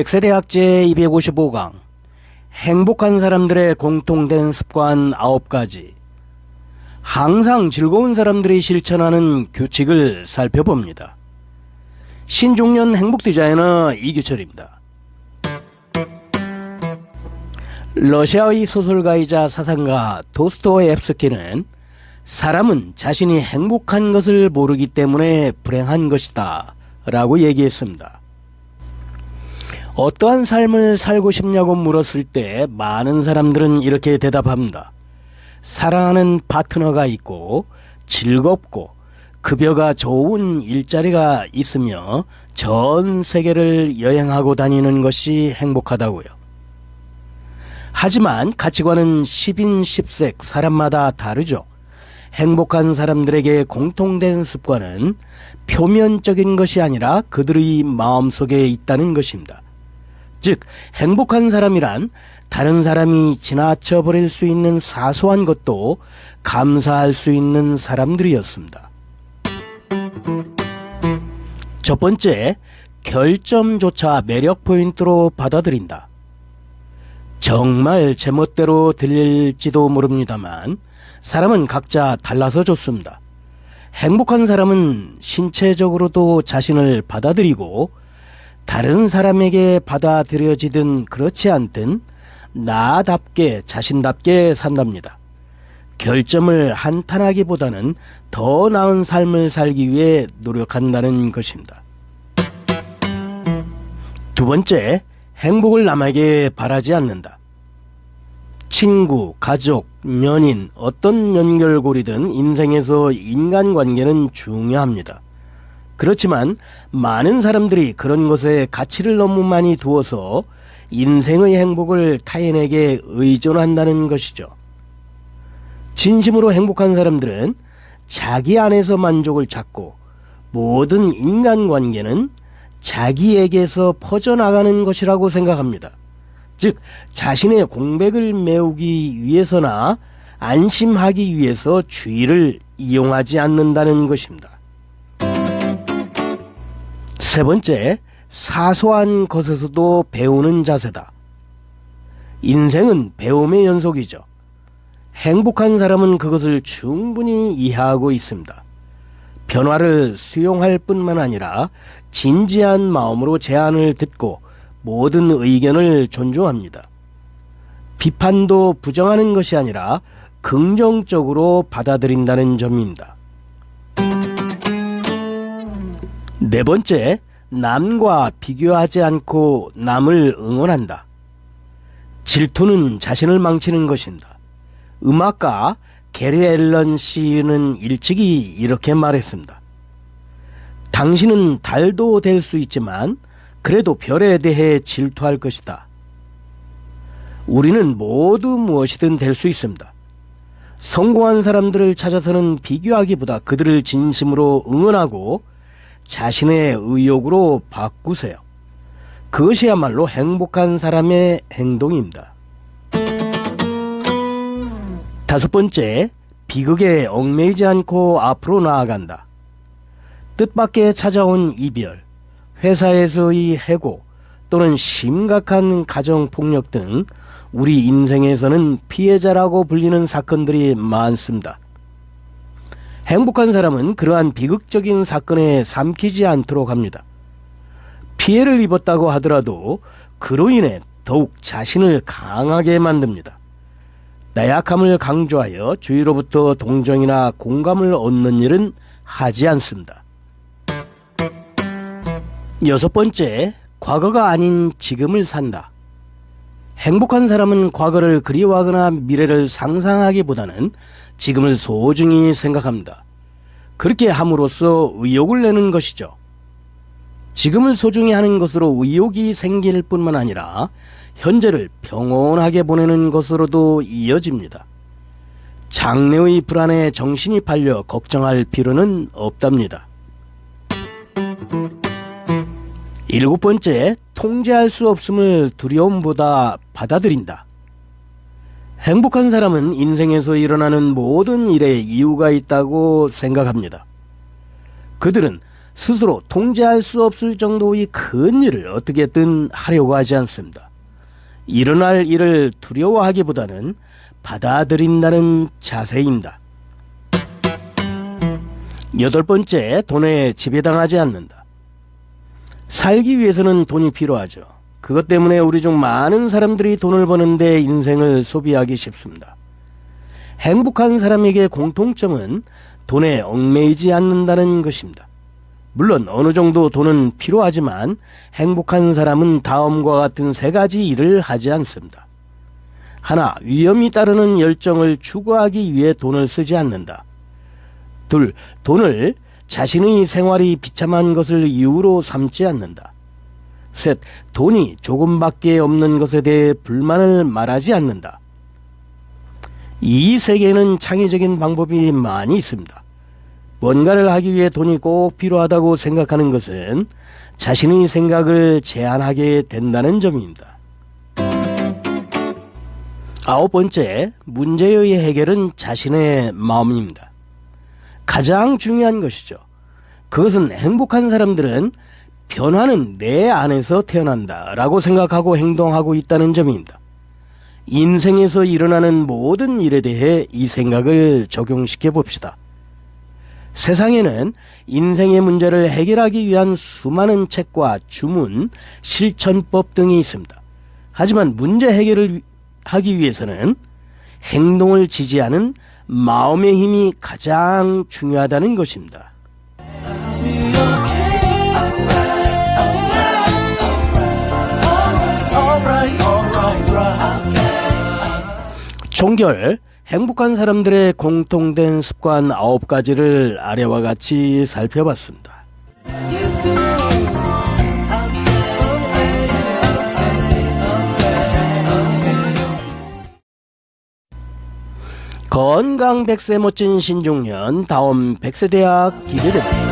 백세대학 제 255강 행복한 사람들의 공통된 습관 9가지 항상 즐거운 사람들이 실천하는 규칙을 살펴봅니다. 신중년 행복 디자이너 이규철입니다. 러시아의 소설가이자 사상가 도스토옙스키는 사람은 자신이 행복한 것을 모르기 때문에 불행한 것이다 라고 얘기했습니다. 어떠한 삶을 살고 싶냐고 물었을 때 많은 사람들은 이렇게 대답합니다. 사랑하는 파트너가 있고 즐겁고 급여가 좋은 일자리가 있으며 전 세계를 여행하고 다니는 것이 행복하다고요. 하지만 가치관은 10인 10색 사람마다 다르죠. 행복한 사람들에게 공통된 습관은 표면적인 것이 아니라 그들의 마음속에 있다는 것입니다. 즉, 행복한 사람이란 다른 사람이 지나쳐 버릴 수 있는 사소한 것도 감사할 수 있는 사람들이었습니다. 첫 번째, 결점조차 매력 포인트로 받아들인다. 정말 제멋대로 들릴지도 모릅니다만 사람은 각자 달라서 좋습니다. 행복한 사람은 신체적으로도 자신을 받아들이고 다른 사람에게 받아들여지든 그렇지 않든 나답게 자신답게 산답니다. 결점을 한탄하기보다는 더 나은 삶을 살기 위해 노력한다는 것입니다. 두 번째, 행복을 남에게 바라지 않는다. 친구, 가족, 연인, 어떤 연결고리든 인생에서 인간관계는 중요합니다. 그렇지만 많은 사람들이 그런 것에 가치를 너무 많이 두어서 인생의 행복을 타인에게 의존한다는 것이죠. 진심으로 행복한 사람들은 자기 안에서 만족을 찾고 모든 인간관계는 자기에게서 퍼져나가는 것이라고 생각합니다. 즉, 자신의 공백을 메우기 위해서나 안심하기 위해서 주의를 이용하지 않는다는 것입니다. 세 번째, 사소한 것에서도 배우는 자세다. 인생은 배움의 연속이죠. 행복한 사람은 그것을 충분히 이해하고 있습니다. 변화를 수용할 뿐만 아니라 진지한 마음으로 제안을 듣고 모든 의견을 존중합니다. 비판도 부정하는 것이 아니라 긍정적으로 받아들인다는 점입니다. 네 번째, 남과 비교하지 않고 남을 응원한다. 질투는 자신을 망치는 것입니다. 음악가 게리 앨런 씨는 일찍이 이렇게 말했습니다. 당신은 달도 될 수 있지만 그래도 별에 대해 질투할 것이다. 우리는 모두 무엇이든 될 수 있습니다. 성공한 사람들을 찾아서는 비교하기보다 그들을 진심으로 응원하고 자신의 의욕으로 바꾸세요. 그것이야말로 행복한 사람의 행동입니다. 다섯 번째, 비극에 얽매이지 않고 앞으로 나아간다. 뜻밖의 찾아온 이별, 회사에서의 해고 또는 심각한 가정폭력 등 우리 인생에서는 피해자라고 불리는 사건들이 많습니다. 행복한 사람은 그러한 비극적인 사건에 삼키지 않도록 합니다. 피해를 입었다고 하더라도 그로 인해 더욱 자신을 강하게 만듭니다. 나약함을 강조하여 주위로부터 동정이나 공감을 얻는 일은 하지 않습니다. 여섯 번째, 과거가 아닌 지금을 산다. 행복한 사람은 과거를 그리워하거나 미래를 상상하기보다는 지금을 소중히 생각합니다. 그렇게 함으로써 의욕을 내는 것이죠. 지금을 소중히 하는 것으로 의욕이 생길 뿐만 아니라 현재를 평온하게 보내는 것으로도 이어집니다. 장래의 불안에 정신이 팔려 걱정할 필요는 없답니다. 일곱 번째, 통제할 수 없음을 두려움보다 받아들인다. 행복한 사람은 인생에서 일어나는 모든 일에 이유가 있다고 생각합니다. 그들은 스스로 통제할 수 없을 정도의 큰 일을 어떻게든 하려고 하지 않습니다. 일어날 일을 두려워하기보다는 받아들인다는 자세입니다. 여덟 번째, 돈에 지배당하지 않는다. 살기 위해서는 돈이 필요하죠. 그것 때문에 우리 중 많은 사람들이 돈을 버는데 인생을 소비하기 쉽습니다. 행복한 사람에게 공통점은 돈에 얽매이지 않는다는 것입니다. 물론 어느 정도 돈은 필요하지만 행복한 사람은 다음과 같은 세 가지 일을 하지 않습니다. 하나, 위험이 따르는 열정을 추구하기 위해 돈을 쓰지 않는다. 둘, 돈을 자신의 생활이 비참한 것을 이유로 삼지 않는다. 셋, 돈이 조금밖에 없는 것에 대해 불만을 말하지 않는다. 이 세계에는 창의적인 방법이 많이 있습니다. 뭔가를 하기 위해 돈이 꼭 필요하다고 생각하는 것은 자신의 생각을 제한하게 된다는 점입니다. 아홉 번째, 문제의 해결은 자신의 마음입니다. 가장 중요한 것이죠. 그것은 행복한 사람들은 변화는 내 안에서 태어난다 라고 생각하고 행동하고 있다는 점입니다. 인생에서 일어나는 모든 일에 대해 이 생각을 적용시켜 봅시다. 세상에는 인생의 문제를 해결하기 위한 수많은 책과 주문, 실천법 등이 있습니다. 하지만 문제 해결을 위- 하기 위해서는 행동을 지지하는 마음의 힘이 가장 중요하다는 것입니다. 종결 행복한 사람들의 공통된 습관 아홉 가지를 아래와 같이 살펴봤습니다. 건강 백세 멋진 신중년 다음 백세대학 기대됩니다.